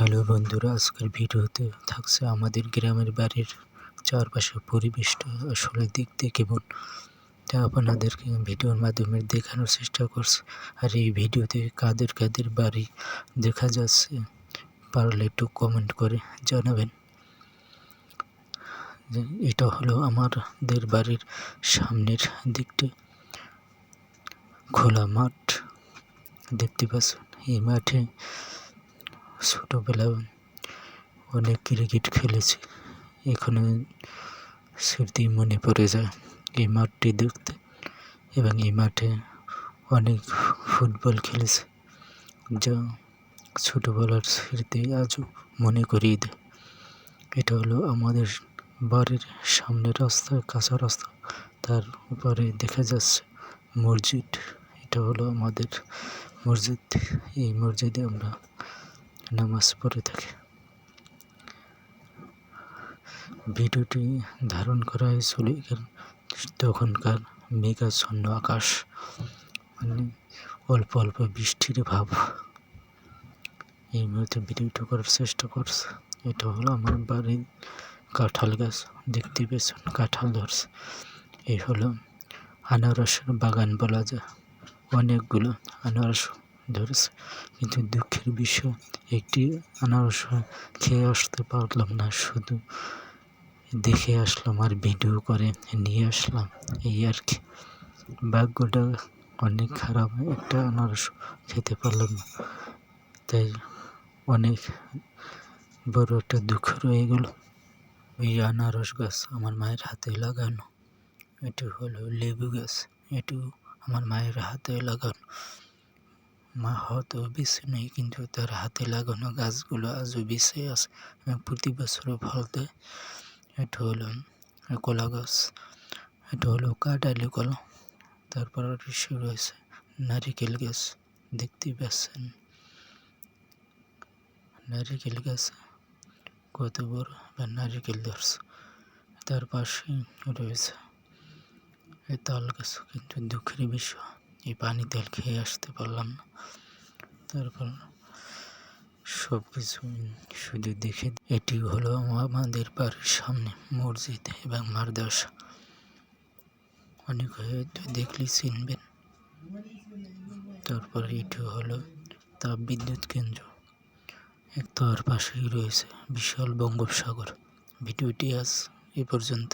Hello বন্ধুরা, আজকের ভিডিওতে থাকছে আমাদের গ্রামের বাড়ির চারপাশে পরিবেশটা আসলে দেখতে কেমন। তা আপনাদেরকে ভিডিওর মাধ্যমে দেখানোর চেষ্টা করছি। আর এই ভিডিওতে কাদের কাদের বাড়ি দেখা যাচ্ছে পারলে একটু কমেন্ট করে জানাবেন। এটা হলো আমাদের বাড়ির সামনের দিকটি। খোলা মাঠ দেখতে পাচ্ছেন। এই মাঠে ছোটোবেলায় অনেক ক্রিকেট খেলেছি। এখানে স্মৃতি মনে পড়ে যায়। এই মাঠটি দেখতে এবং এই মাঠে অনেক ফুটবল খেলেছে, যা ছোটোবেলার স্মৃতি আজও মনে করিয়ে দেয়। এটা হলো আমাদের বাড়ির সামনের রাস্তা, কাঁচা রাস্তা। তার উপরে দেখা যাচ্ছে মসজিদ। এটা হলো আমাদের মসজিদ। এই মসজিদে আমরা নামাজ পড়ে থাকে। ভিডিওটি ধারণ করা হয়েছিল তখনকার মেঘাচ্ছন্ন আকাশ মানে অল্প অল্প বৃষ্টির ভাব। এই মুহূর্তে ভিডিওটি করার চেষ্টা করছে। এটা হলো আমার বাড়ির কাঁঠাল গাছ। দেখতে পেয়েছেন কাঁঠাল ধরছে। এই হলো আনারসের বাগান বলা যায়। অনেকগুলো আনারস ধরেছে। কিন্তু দুঃখের বিষয়, একটি আনারস খেয়ে আসতে পারলাম না, শুধু দেখে আসলাম আর ভিডিও করে নিয়ে আসলাম। এই আর কি। ভাগ্যটা অনেক খারাপ, একটা আনারস খেতে পারলাম না। তাই অনেক বড় একটা দুঃখ রয়ে গেল। ওই আনারস গাছ আমার মায়ের হাতে লাগানো। এটি হলো লেবু গাছ, এটু আমার মায়ের হাতে লাগানো। মা হয়তো বেছে নেই কিন্তু তার হাতে লাগানো গাছগুলো আজও বেঁচে আছে। প্রতি বছরও ফল দেয় এটা হলো কলা গাছ, এটা হলো কাটালি কলা, তারপর ঋষি রয়েছে, নারিকেল গাছ, দেখতে পাচ্ছেন? নারিকেল গাছ, কত বড় বা নারিকেল ধরছে তার পাশে রয়েছে। এই তাল গাছ কিন্তু দুঃখের বিষয়। এই পানি তেল খেয়ে আসতে পারলাম না। তারপর সব কিছু শুধু দেখে এটি হলো আমাদের বাড়ির সামনে মসজিদ এবং মারদাসা অনেক হয়তো দেখলে চিনবেন। তারপর এটি হলো তাপ বিদ্যুৎ কেন্দ্র। এক তার পাশেই রয়েছে বিশাল বঙ্গোপসাগর। ভিডিওটি আজ এ পর্যন্ত